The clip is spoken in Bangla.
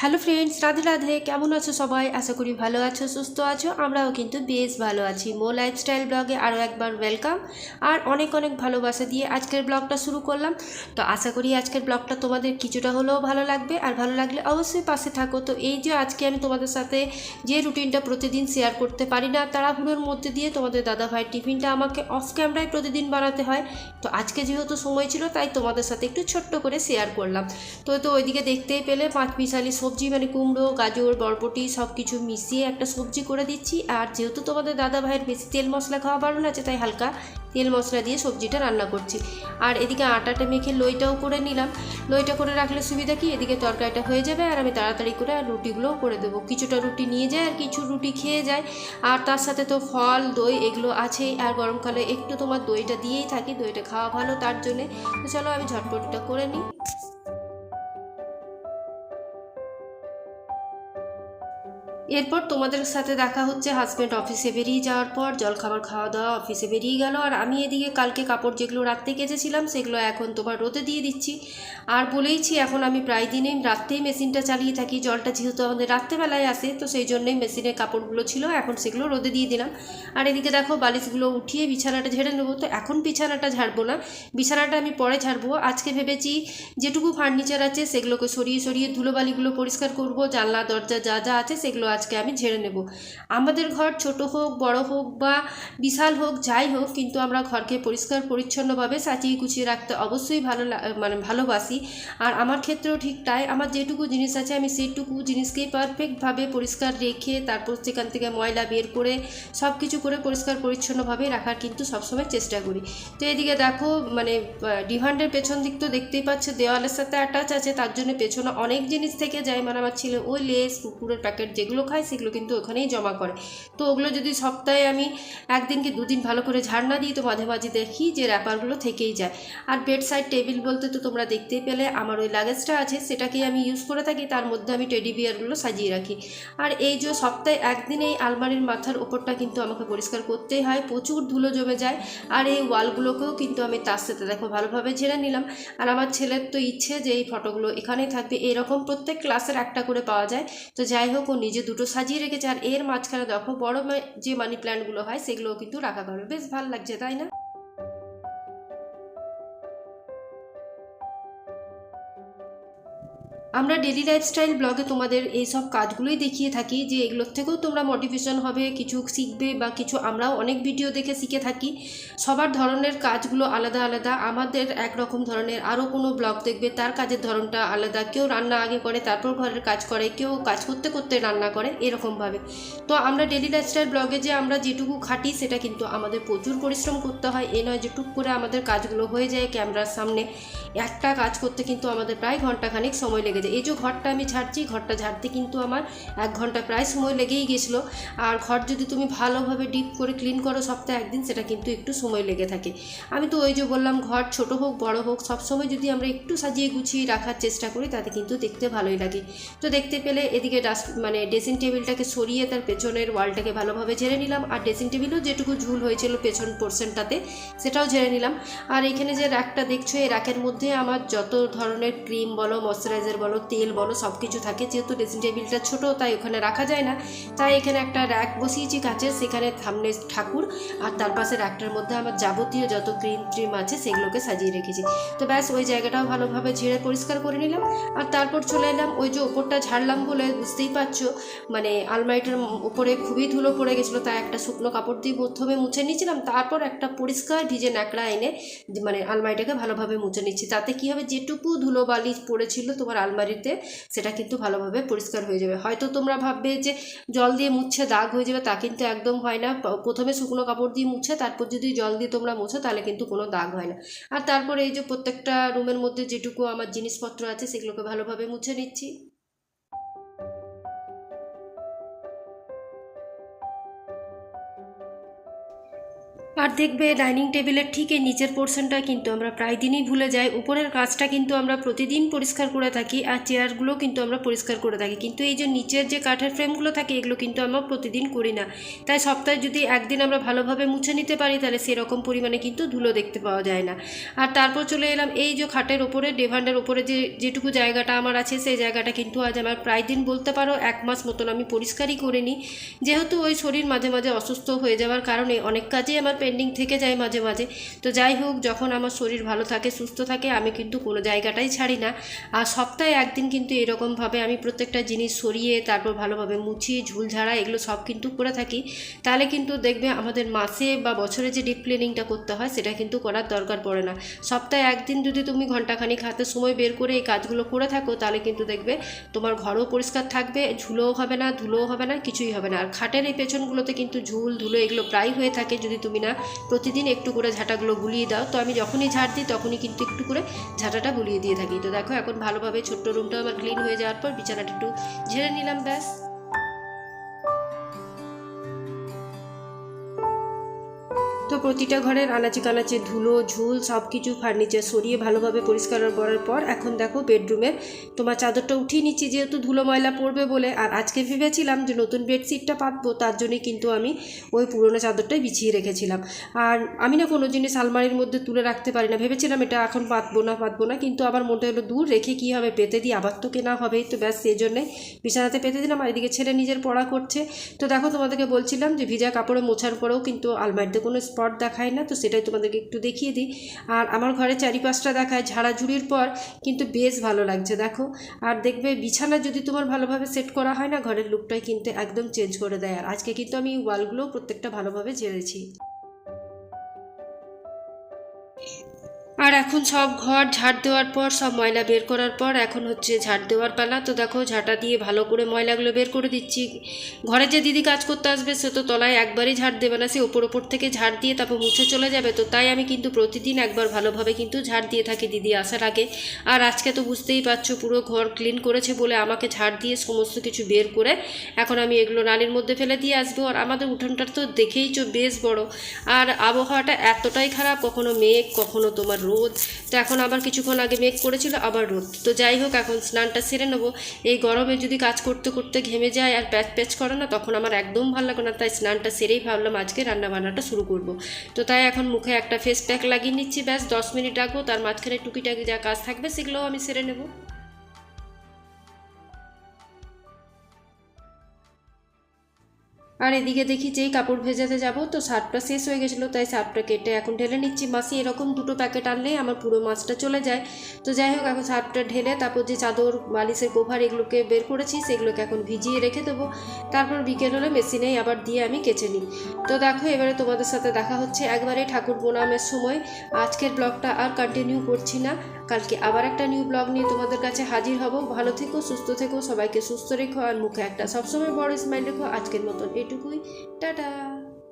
হ্যালো ফ্রেন্ডস রাধে রাধে, কেমন আছো সবাই? আশা করি ভালো আছো, সুস্থ আছো। আমরাও কিন্তু বেশ ভালো আছি। মো লাইফস্টাইল ব্লগে আরও একবার ওয়েলকাম আর অনেক অনেক ভালোবাসা দিয়ে আজকের ব্লগটা শুরু করলাম। তো আশা করি আজকের ব্লগটা তোমাদের কিছুটা হলেও ভালো লাগবে। আর ভালো লাগলে অবশ্যই পাশে থাকো। তো এই যে আজকে আমি তোমাদের সাথে যে রুটিনটা প্রতিদিন শেয়ার করতে পারি না, তাড়াহুড়োর মধ্যে দিয়ে তোমাদের দাদা ভাইয়ের টিফিনটা আমাকে অফ ক্যামেরায় প্রতিদিন বানাতে হয়। তো আজকে যেহেতু সময় ছিল, তাই তোমাদের সাথে একটু ছোট্ট করে শেয়ার করলাম। তো তো ওইদিকে দেখতেই পেলে, পাঁচ মিশালি সবজি মানে কুমড়ো, গাজর, বরবটি সব কিছু মিশিয়ে একটা সবজি করে দিচ্ছি। আর যেহেতু তোমাদের দাদা ভাইয়ের বেশি তেল মশলা খাওয়া বারণ আছে তাই হালকা তেল মশলা দিয়ে সবজিটা রান্না করছি। আর এদিকে আটাটা মেখে লইটাও করে নিলাম। লইটা করে রাখলে সুবিধা কি? এদিকে তরকারিটা হয়ে যাবে আর আমি তাড়াতাড়ি করে আর রুটিগুলোও করে দেবো। কিছুটা রুটি নিয়ে যায় আর কিছু রুটি খেয়ে যায়। আর তার সাথে তো ফল, দই এগুলো আছেই। আর গরমকালে একটু তোমার দইটা দিয়েই থাকি, দইটা খাওয়া ভালো তার জন্যে। তো চলো আমি ঝটপটিটা করে নিই। এরপর তোমাদের সাথে দেখা হচ্ছে হাজব্যান্ড অফিসে বেরিয়ে যাওয়ার পর, জলখাবার খাওয়া দাওয়া অফিসে বেরিয়ে গেল। আর আমি এদিকে কালকে কাপড় যেগুলো রাত্রে কেচেছিলাম, সেগুলো এখন তোমার রোদে দিয়ে দিচ্ছি। আর বলেইছি, এখন আমি প্রায় দিনই রাত্রেই মেশিনটা চালিয়ে থাকি। জলটা যেহেতু আমাদের রাত্রেবেলায় আসে, তো সেই জন্যই মেশিনের কাপড়গুলো ছিল, এখন সেগুলো রোদে দিয়ে দিলাম। আর এদিকে দেখো, বালিশগুলো উঠিয়ে বিছানাটা ঝেড়ে নেব। তো এখন বিছানাটা ঝাড়বো না, বিছানাটা আমি পরে ঝাড়বো। আজকে ভেবেছি যেটুকু ফার্নিচার আছে, সেগুলোকে সরিয়ে সরিয়ে ধুলোবালিগুলো পরিষ্কার করব। জানলা, দরজা যা যা আছে, সেগুলো আজকে আমি ঝেড়ে নেব। আমাদের ঘর ছোট হোক, বড় হোক বা বিশাল হোক, যাই হোক, কিন্তু আমরা ঘরকে পরিষ্কার, পরিচ্ছন্নভাবে সাজিয়ে গুছিয়ে রাখতে অবশ্যই ভালো মানে ভালোবাসি। আর আমার ক্ষেত্রেও ঠিক তাই। আমার যেটুকু জিনিস আছে, আমি সেইটুকু জিনিসকেই পারফেক্টভাবে পরিষ্কার রেখে, তারপর সেখান থেকে ময়লা বের করে সব কিছু করে পরিষ্কার, পরিচ্ছন্নভাবে রাখার কিন্তু সবসময় চেষ্টা করি। তো এদিকে দেখো মানে ডিভান্ডের পেছন দিক তো দেখতেই পাচ্ছে, দেওয়ালের সাথে অ্যাটাচ আছে, তার জন্য পেছনে অনেক জিনিস থেকে যায় মানে আমার ছেলে ওই লেস, কুকুরের প্যাকেট যেগুলো খায়, সেগুলো কিন্তু ওখানেই জমা করে। তো ওগুলো যদি সপ্তাহে আমি একদিন কি দুদিন ভালো করে ঝাড় না দিই, তো মাঝে মাঝে দেখি যে র্যাপারগুলো থেকেই যায়। আর বেড সাইড টেবিল বলতে তো তোমরা দেখতেই পেলে, আমার ওই লাগেজটা আছে, সেটাকেই আমি ইউজ করে থাকি, তার মধ্যে আমি টেডি বিয়ারগুলো সাজিয়ে রাখি। আর এই যে সপ্তাহে একদিন এই আলমারির মাথার ওপরটা কিন্তু আমাকে পরিষ্কার করতেই হয়, প্রচুর ধুলো জমে যায়, আর এই ওয়ালগুলোকেও কিন্তু আমি তার সাথে দেখো ভালোভাবে ঝেড়ে নিলাম। আর আমার ছেলের তো ইচ্ছে যে এই ফটোগুলো এখানেই থাকবে, এরকম প্রত্যেক ক্লাসের একটা করে পাওয়া যায়। তো যাই হোক, ও নিজে দুটো সাজিয়ে রেখেছে আর এর মাঝখানে দেখো বড় যে মানি প্ল্যান্টগুলো হয়, সেগুলোও কিন্তু রাখা হবে বেশ ভালো লাগছে, তাই না? আমরা ডেলি লাইফস্টাইল ব্লগে তোমাদের এই সব কাজগুলোই দেখিয়ে থাকি যে এগুলোর থেকেও তোমরা মোটিভেশন হবে, কিছু শিখবে বা কিছু আমরাও অনেক ভিডিও দেখে শিখে থাকি। সবার ধরনের কাজগুলো আলাদা আলাদা, আমাদের একরকম ধরনের। আরও কোনো ব্লগ দেখবে, তার কাজের ধরনটা আলাদা। কেউ রান্না আগে করে, তারপর ঘরের কাজ করে। কেউ কাজ করতে করতে রান্না করে, এরকমভাবে। তো আমরা ডেলি লাইফস্টাইল ব্লগে যে আমরা যেটুকু খাটি, সেটা কিন্তু আমাদের প্রচুর পরিশ্রম করতে হয়। এ নয় যে টুক করে আমাদের কাজগুলো হয়ে যায় ক্যামেরার সামনে। একটা কাজ করতে কিন্তু আমাদের প্রায় ঘন্টাখানেক সময় লেগে যায় এই যে ঘরটা আমি ঝাড়ছি, ঘরটা ঝাড়তে কিন্তু আমার এক ঘণ্টা প্রায় সময় লেগেই গেছিল। আর ঘর যদি তুমি ভালোভাবে ডিপ করে ক্লিন করো সপ্তাহে একদিন, সেটা কিন্তু একটু সময় লেগে থাকে। আমি তো ওই যে বললাম, ঘর ছোট হোক, বড় হোক, সবসময় যদি আমরা একটু সাজিয়ে গুছিয়ে রাখার চেষ্টা করি, তাতে কিন্তু দেখতে ভালোই লাগে। তো দেখতে পেলে এদিকে ডাস্ট মানে ড্রেসিং টেবিলটাকে সরিয়ে তার পেছনের ওয়ালটাকে ভালোভাবে ঝেড়ে নিলাম। আর ড্রেসিং টেবিলও যেটুকু ঝুল হয়েছিল পেছন পোর্শনটাতে সেটাও ঝেড়ে নিলাম। আর এখানে যে র্যাকটা দেখছ, এই র্যাকের মধ্যে আমার যত ধরনের ক্রিম বলো ময়শ্চারাইজার বলো তেল বলো সব কিছু থাকে, যেহেতু ড্রেসিং টেবিলটা ছোটো, তাই ওখানে রাখা যায় না। তাই এখানে একটা র্যাক বসিয়েছি কাচের, সেখানে সামনে ঠাকুর, আর তার পাশে র্যাকটার মধ্যে আমার যাবতীয় যত ক্রিম ট্রিম আছে সেগুলোকে সাজিয়ে রেখেছি। তো ব্যাস, ওই জায়গাটাও ভালোভাবে ঝেড়ে পরিষ্কার করে নিলাম, আর তারপর চলে এলাম, ওই যে ওপরটা ঝাড়লাম বলে বুঝতেই পারছ মানে আলমারিটার উপরে খুবই ধুলো পড়ে গেছিল, তাই একটা শুকনো কাপড় দিয়ে প্রথমে মুছে নিয়েছিলাম, তারপর একটা পরিষ্কার ভিজে ন্যাকড়া এনে মানে আলমারিটাকে ভালোভাবে মুছে নিচ্ছি। তাতে কী হবে, যেটুকু ধুলো বালি পড়েছিল তোমার আলমারিতে সেটা কিন্তু ভালোভাবে পরিষ্কার হয়ে যাবে। হয়তো তোমরা ভাববে যে জল দিয়ে মুছছে দাগ হয়ে যাবে, তা কিন্তু একদম হয় না। প্রথমে শুকনো কাপড় দিয়ে মুছে, তারপর যদি জল দিয়ে তোমরা মুছো, তাহলে কিন্তু কোনো দাগ হয় না। আর তারপর এই যে প্রত্যেকটা রুমের মধ্যে যেটুকু আমার জিনিসপত্র আছে, সেগুলোকে ভালোভাবে মুছে নিচ্ছি। আর দেখবে ডাইনিং টেবিলের ঠিক এই নিচের পোর্শনটা কিন্তু আমরা প্রায় দিনই ভুলে যাই। উপরের কাজটা কিন্তু আমরা প্রতিদিন পরিষ্কার করে থাকি আর চেয়ারগুলো কিন্তু আমরা পরিষ্কার করে থাকি। কিন্তু এই যে নিচের যে কাঠের ফ্রেমগুলো থাকে, এগুলো কিন্তু আমরা প্রতিদিন করি না। তাই সপ্তাহে যদি একদিন আমরা ভালোভাবে মুছে নিতে পারি, তাহলে সেরকম পরিমাণে কিন্তু ধুলো দেখতে পাওয়া যায় না। আর তারপর চলে এলাম, এই যে খাটের ওপরে ডেভান্ডের ওপরে যে যেটুকু জায়গাটা আমার আছে, সেই জায়গাটা কিন্তু আজ আমার প্রায় দিন বলতে পারো এক মাস মতন আমি পরিষ্কারই করিনি। যেহেতু ওই শরীর মাঝে মাঝে অসুস্থ হয়ে যাওয়ার কারণে অনেক কাজেই আমার পেন্ডিং থেকে যায় মাঝে মাঝে। তো যাই হোক, যখন আমার শরীর ভালো থাকে, সুস্থ থাকে, আমি কিন্তু কোনো জায়গাটাই ছাড়ি না। আর সপ্তাহে একদিন কিন্তু এরকমভাবে আমি প্রত্যেকটা জিনিস সরিয়ে, তারপর ভালোভাবে মুছিয়ে, ঝুল ঝাড়া, এগুলো সব কিন্তু করে থাকি। তাহলে কিন্তু দেখবে আমাদের মাসে বা বছরে যে ডিপ ক্লিনিংটা করতে হয়, সেটা কিন্তু করার দরকার পড়ে না। সপ্তাহে একদিন যদি তুমি ঘন্টাখানিক হাতে সময় বের করে এই কাজগুলো করে থাকো, তাহলে কিন্তু দেখবে তোমার ঘরও পরিষ্কার থাকবে, ঝুলোও হবে না, ধুলোও হবে না, কিছুই হবে না। আর খাটের এই পেছনগুলোতে কিন্তু ঝুল, ধুলো এগুলো প্রায় হয়ে থাকে যদি তুমি না প্রতিদিন একটু করে ঝাঁটাগুলো গুলিয়ে দাও। তো আমি যখনই ঝাঁট দিই, তখনই কিন্তু একটু করে ঝাঁটাটা বুলিয়ে দিয়ে থাকি। তো দেখো, এখন ভালোভাবে ছোট্ট রুমটা আমার ক্লিন হয়ে যাওয়ার পর বিছানাটা একটু ঝেড়ে নিলাম ব্যাস। তো প্রতিটা ঘরের আনাচে কানাচে ধুলো, ঝুল সব কিছু ফার্নিচার সরিয়ে ভালোভাবে পরিষ্কার করার পর এখন দেখো বেডরুমের, তোমার চাদরটা উঠিয়ে নিচ্ছি যেহেতু ধুলো ময়লা পড়বে বলে। আর আজকে ভেবেছিলাম যে নতুন বেডশিটটা পাতবো তার জন্যই কিন্তু আমি ওই পুরোনো চাদরটাই বিছিয়ে রেখেছিলাম। আর আমি না কোনো জিনিস আলমারির মধ্যে তুলে রাখতে পারি না। ভেবেছিলাম এটা এখন পাতবো না পাতবো না, কিন্তু আবার মনটা হলো দূর রেখে কী হবে, পেতে দিই, আবার তো কেনা হবেই তো, ব্যাস সেই জন্যে বিছানাতে পেতে দিলাম। আর এদিকে ছেলে নিজের পড়া করছে। তো দেখো তোমাদেরকে বলছিলাম যে ভিজা কাপড়ে মোছার পরেও কিন্তু আলমারিতে কোনো স্পট দেখায় না, তো সেটাই তোমাদেরকে একটু দেখিয়ে দিই। আর আমার ঘরে চারিপাশটা দেখায় ঝাড়াঝুড়ির পর, কিন্তু বেশ ভালো লাগছে, দেখো। আর দেখবে বিছানা যদি তোমার ভালোভাবে সেট করা হয় না, ঘরের লুকটাই কিন্তু একদম চেঞ্জ করে দেয়। আর আজকে কিন্তু আমি ওয়ালগুলো প্রত্যেকটা ভালোভাবে ঝেড়েছি। আর এখন সব ঘর ঝাড় দেওয়ার পর, সব ময়লা বের করার পর এখন হচ্ছে ঝাড় দেওয়ার পালা। তো দেখো, ঝাঁটা দিয়ে ভালো করে ময়লাগুলো বের করে দিচ্ছি। ঘরে যে দিদি কাজ করতে আসবে, সে তো তলায় একবারই ঝাড় দেবে না। সে ওপর ওপর থেকে ঝাড় দিয়ে তারপর মুছে চলে যাবে। তো তাই আমি কিন্তু প্রতিদিন একবার ভালোভাবে কিন্তু ঝাড় দিয়ে থাকি দিদি আসার আগে। আর আজকে তো বুঝতেই পারছ, পুরো ঘর ক্লিন করেছে বলে আমাকে ঝাড় দিয়ে সমস্ত কিছু বের করে এখন আমি এগুলো নালির মধ্যে ফেলে দিয়ে আসব। আর আমাদের উঠোনটা তো দেখেই চো বেশ বড়। আর আবহাওয়াটা এতটাই খারাপ, কখনো মেঘ, কখনো তোমার রোদ। তো এখন আবার কিছুক্ষণ আগে মেঘ করেছিল, আবার রোদ। তো যাই হোক, এখন স্নানটা সেরে নেব। এই গরমে যদি কাজ করতে করতে ঘেমে যায় আর প্যাচ প্যাচ করে না, তখন আমার একদম ভালো লাগে না। তাই স্নানটা সেরেই ভাবলাম আজকে রান্না বান্নাটা শুরু করব। তো তাই এখন মুখে একটা ফেস প্যাক লাগিয়ে নিচ্ছি। ব্যাস, দশ মিনিট রাখব তার মাঝখানে টুকিটাকি যা কাজ থাকবে, সেগুলোও আমি সেরে নেব। আর এদিকে দেখি যেই কাপড় ভেজাতে যাব, তো শার্টটা শেষ হয়ে গেছিল, তাই শার্টটা কেটে এখন ঢেলে নিচ্ছি। মাসি এরকম দুটো প্যাকেট আনলেই আমার পুরো মাছটা চলে যায়। তো যাই হোক, এখন শার্টটা ঢেলে তারপর যে চাদর, বালিশের কোভার এগুলোকে বের করেছি, সেগুলোকে এখন ভিজিয়ে রেখে দেবো। তারপর বিকেল হলে মেশিনেই আবার দিয়ে আমি কেচে নিই। তো দেখো, এবারে তোমাদের সাথে দেখা হচ্ছে একবারে ঠাকুর প্রণামের সময়। আজকের ব্লগটা আর কন্টিনিউ করছি না। কালকে আবার একটা নিউ ব্লগ নিয়ে তোমাদের কাছে হাজির হব। ভালো থেকো, সুস্থ থেকো, সবাইকে সুস্থ রেখো আর মুখে একটা সবসময় বড় স্মাইল রেখো। আজকের মতন এটুকুই। টাটা!